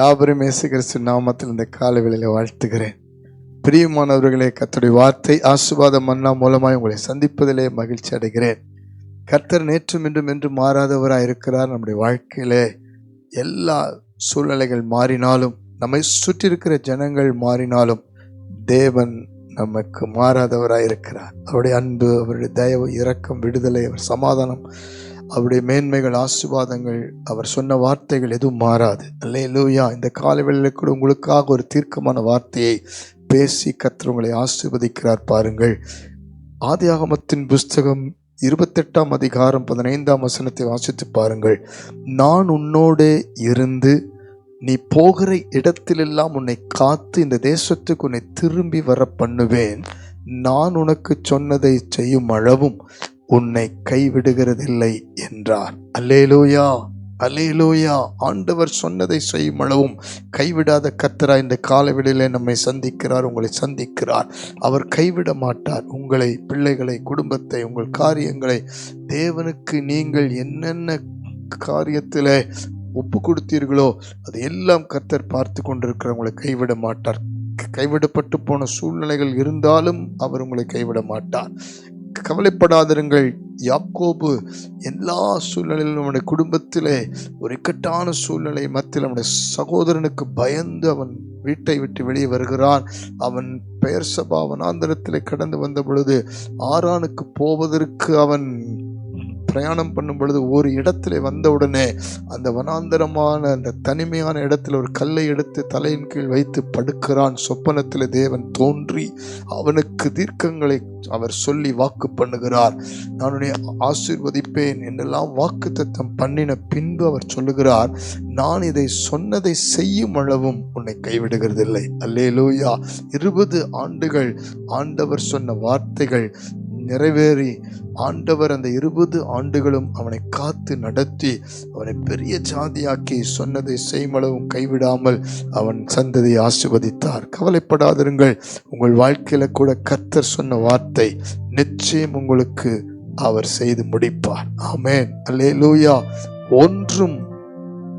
யாவரும் இயேசு கிறிஸ்து நாமத்தில் இந்த காலவெளியில வாழ்த்துகிறேன். பிரியமானவர்களே கத்தருடைய வார்த்தை ஆசுவாத மன்னா மூலமாய் உங்களை சந்திப்பதிலே மகிழ்ச்சி அடைகிறேன். கர்த்தர் நேற்றும் இன்றும் என்று மாறாதவராக இருக்கிறார் நம்முடைய வாழ்க்கையிலே. எல்லா சூழ்நிலைகள் மாறினாலும் நம்மை சுற்றி இருக்கிற ஜனங்கள் மாறினாலும் தேவன் நமக்கு மாறாதவராக இருக்கிறார். அவருடைய அன்பு அவருடைய தயவு இரக்கம் விடுதலை அவர் சமாதானம் அவருடைய மேன்மைகள் ஆசிர்வாதங்கள் அவர் சொன்ன வார்த்தைகள் எதுவும் மாறாது. அல்லே லூயா இந்த காலவெளியில் கூட உங்களுக்காக ஒரு தீர்க்கமான வார்த்தையை பேசி கர்த்தர் உங்களை பாருங்கள். ஆதியாகமத்தின் புஸ்தகம் இருபத்தெட்டாம் அதிகாரம் பதினைந்தாம் வசனத்தை வாசித்து பாருங்கள். நான் உன்னோடே இருந்து நீ போகிற இடத்திலெல்லாம் உன்னை காத்து இந்த தேசத்துக்கு உன்னை திரும்பி வர பண்ணுவேன் நான் உனக்கு சொன்னதை செய்யும் அளவும் உன்னை கைவிடுகிறதில்லை என்றார். அல்லேலூயா அல்லேலூயா ஆண்டவர் சொன்னதை செய்யும் அளவும் கைவிடாத கத்தரா இந்த காலவெளியிலே நம்மை சந்திக்கிறார் உங்களை சந்திக்கிறார். அவர் கைவிட மாட்டார். உங்களை பிள்ளைகளை குடும்பத்தை உங்கள் காரியங்களை. தேவனுக்கு நீங்கள் என்னென்ன காரியத்தில் ஒப்பு கொடுத்தீர்களோ அது எல்லாம் கர்த்தர் பார்த்து கொண்டிருக்கிற உங்களை கைவிட மாட்டார். கைவிடப்பட்டு போன சூழ்நிலைகள் இருந்தாலும் அவர் உங்களை கைவிட மாட்டார். கவலைப்படாதிருங்கள். யாக்கோபு எல்லா சூழ்நிலையிலும் நம்முடைய குடும்பத்திலே ஒரு இக்கட்டான சூழ்நிலை மத்தியில் நம்முடைய சகோதரனுக்கு பயந்து அவன் வீட்டை விட்டு வெளியே வருகிறான். அவன் பெயர் சபா வனாந்தரத்தில் கடந்து வந்த பொழுது ஆறானுக்கு போவதற்கு அவன் பிரயாணம் பண்ணும் பொழுது ஒரு இடத்துல வந்தவுடனே அந்த வனாந்தரமான அந்த தனிமையான இடத்துல ஒரு கல்லை எடுத்து தலையின் கீழ் வைத்து படுக்கிறான். சொப்பனத்தில் தேவன் தோன்றி அவனுக்கு தீர்க்கங்களை அவர் சொல்லி வாக்கு பண்ணுகிறார். நான் உன்னை ஆசீர்வதிப்பேன் என்னெல்லாம் வாக்கு தத்தம் பண்ணின பின்பு அவர் சொல்லுகிறார். நான் இதை சொன்னதை செய்யும் அளவும் உன்னை கைவிடுகிறதில்லை. அல்லேலூயா. இருபது ஆண்டுகள் ஆண்டவர் சொன்ன வார்த்தைகள் நிறைவேறி ஆண்டவர் அந்த இருபது ஆண்டுகளும் அவனை காத்து நடத்தி அவனை பெரிய ஜாதியாக்கி சொன்னதை செய்மளவும் கைவிடாமல் அவன் சந்ததியை ஆசிர்வதித்தார். கவலைப்படாதிருங்கள். உங்கள் வாழ்க்கையில் கூட கர்த்தர் சொன்ன வார்த்தை நிச்சயம் உங்களுக்கு அவர் செய்து முடிப்பார். ஆமேன். அல்லே லூயா ஒன்றும்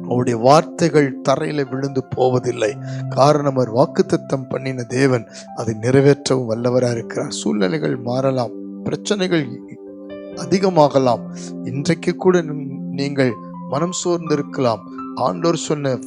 அவருடைய வார்த்தைகள் தரையில விழுந்து போவதில்லை. காரணம் அவர் வாக்குத்தத்தம் பண்ணின தேவன் அதை நிறைவேற்றவும் வல்லவராக இருக்கிறார். சூழ்நிலைகள் மாறலாம். பிரச்சனைகள் அதிகமாகலாம். இன்றைக்கு கூட நீங்கள் மனம் சோர்ந்திருக்கலாம். ஆண்டோர் சொன்ன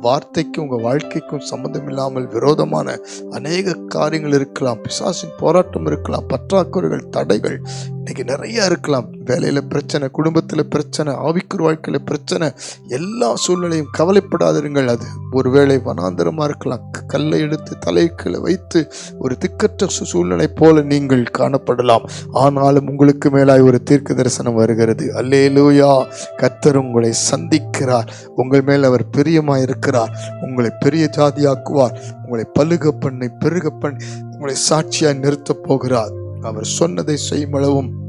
வார்த்தைக்கும் உங்கள் வாழ்க்கைக்கும் சம்மந்தம் இல்லாமல் விரோதமான அநேக காரியங்கள் இருக்கலாம். பிசாசின் போராட்டம் இருக்கலாம். பற்றாக்குறைகள் தடைகள் இன்னைக்கு நிறைய இருக்கலாம். வேலையில் பிரச்சனை குடும்பத்தில் பிரச்சனை ஆவிக்குர் வாழ்க்கையில் பிரச்சனை எல்லா சூழ்நிலையும் கவலைப்படாதிருங்கள். அது ஒருவேளை வனாந்தரமாக இருக்கலாம். கல்லை எடுத்து தலைக்கீழே வைத்து ஒரு திக்கற்ற சூழ்நிலை போல நீங்கள் காணப்படலாம். ஆனாலும் உங்களுக்கு மேலாய் ஒரு தீர்க்க தரிசனம் வருகிறது. அல்லேலூயா! கத்தர் உங்களை சந்திக்கிறார். உங்கள் மேல் அவர் பிரியமாக இருக்கிறார். உங்களை பெரிய ஜாதியாக்குவார். உங்களை பழுக பண்ணி பெருக பண்ணி உங்களை சாட்சியாக நிறுத்தப் போகிறார். அவர் சொன்னதை செய்யும் அளவும்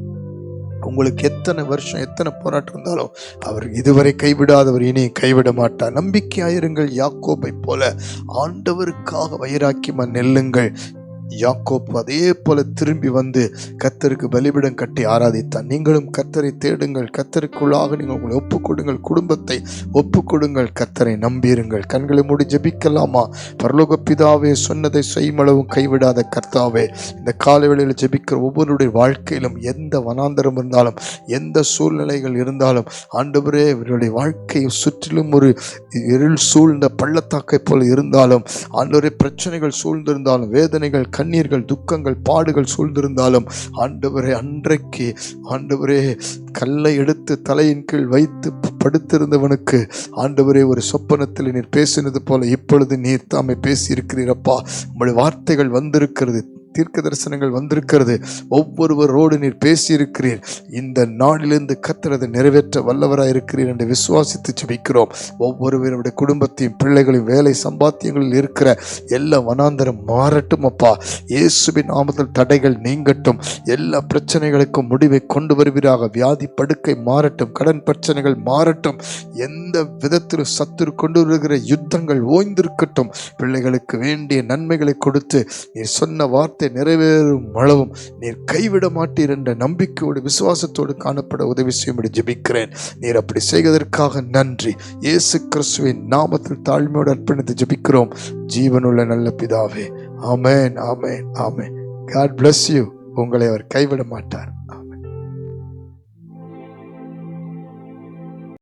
உங்களுக்கு எத்தனை வருஷம் எத்தனை போராட்டம் இருந்தாலும் அவர் இதுவரை கைவிடாதவர் இனி கைவிட மாட்டார். நம்பிக்கையாயிருங்கள் யாக்கோபை போல. ஆண்டவருக்காக வைராக்கியமா நெல்லுங்கள். யாக்கோப் அதே போல திரும்பி வந்து கத்தருக்கு பலிபிடம் கட்டி ஆராதித்தான் நீங்களும் கத்தரை தேடுங்கள். கத்தருக்குள்ளாக நீங்கள் உங்களை ஒப்புக்கொடுங்கள். குடும்பத்தை ஒப்புக்கொடுங்கள். கத்தரை நம்பியிருங்கள் கண்களை மூடி ஜெபிக்கலாமா? பரலோக பிதாவே சொன்னதை செய்யுமளவும் கைவிடாத கர்த்தாவே இந்த காலவேளையில் ஜபிக்கிற ஒவ்வொருடைய வாழ்க்கையிலும் எந்த வனாந்தரம் இருந்தாலும் எந்த சூழ்நிலைகள் இருந்தாலும் ஆண்டவரே இவருடைய வாழ்க்கையை சுற்றிலும் ஒரு இருள் சூழ்ந்த பள்ளத்தாக்கை போல இருந்தாலும் ஆண்டவரே பிரச்சனைகள் சூழ்ந்திருந்தாலும் வேதனைகள் கண்ணீர்கள் துக்கங்கள் பாடுகள் சூழ்ந்திருந்தாலும் ஆண்டவரே அன்றைக்கு ஆண்டவரே கல்லை எடுத்து தலையின் கீழ் வைத்து படுத்திருந்தவனுக்கு ஆண்டவரே ஒரு சொப்பனத்தில் நீர் பேசினது போல இப்பொழுது நீர் தாமே பேசியிருக்கிறீரப்பா உங்களுடைய வார்த்தைகள் வந்திருக்கிறது. தீர்க்க தரிசனங்கள் வந்திருக்கிறது ஒவ்வொருவரோடு நீர் பேசியிருக்கிறீர். இந்த நாளிலிருந்து கத்திரதை நிறைவேற்ற வல்லவராக இருக்கிறீர் என்று விசுவாசித்து ஜெபிக்கிறோம். ஒவ்வொருவருடைய குடும்பத்தையும் பிள்ளைகளையும் வேலை சம்பாத்தியங்களில் இருக்கிற எல்லா வனாந்தரம் மாறட்டும் அப்பா. இயேசுவின் நாமத்தில் தடைகள் நீங்கட்டும். எல்லா பிரச்சனைகளுக்கும் முடிவை கொண்டு வருவீராக. வியாதி படுக்கை மாறட்டும். கடன் பிரச்சனைகள் மாறட்டும். எந்த விதத்திலும் சத்துரு கொண்டு வருகிற யுத்தங்கள் ஓய்ந்திருக்கட்டும். பிள்ளைகளுக்கு வேண்டிய நன்மைகளை கொடுத்து நீ சொன்ன வார்த்தை வார்த்தை நிறைவேறும் அளவும் நீர் கைவிட மாட்டீர் என்ற நம்பிக்கையோடு விசுவாசத்தோடு காணப்பட உதவி செய்யும்படி ஜெபிக்கிறேன். நீர் அப்படி செய்வதற்காக நன்றி. இயேசு கிறிஸ்துவின் நாமத்தில் தாழ்மையோடு அர்ப்பணித்து ஜெபிக்கிறோம். ஜீவனுள்ள நல்ல பிதாவே. Amen amen amen. God bless you உங்களை அவர் கைவிட மாட்டார்.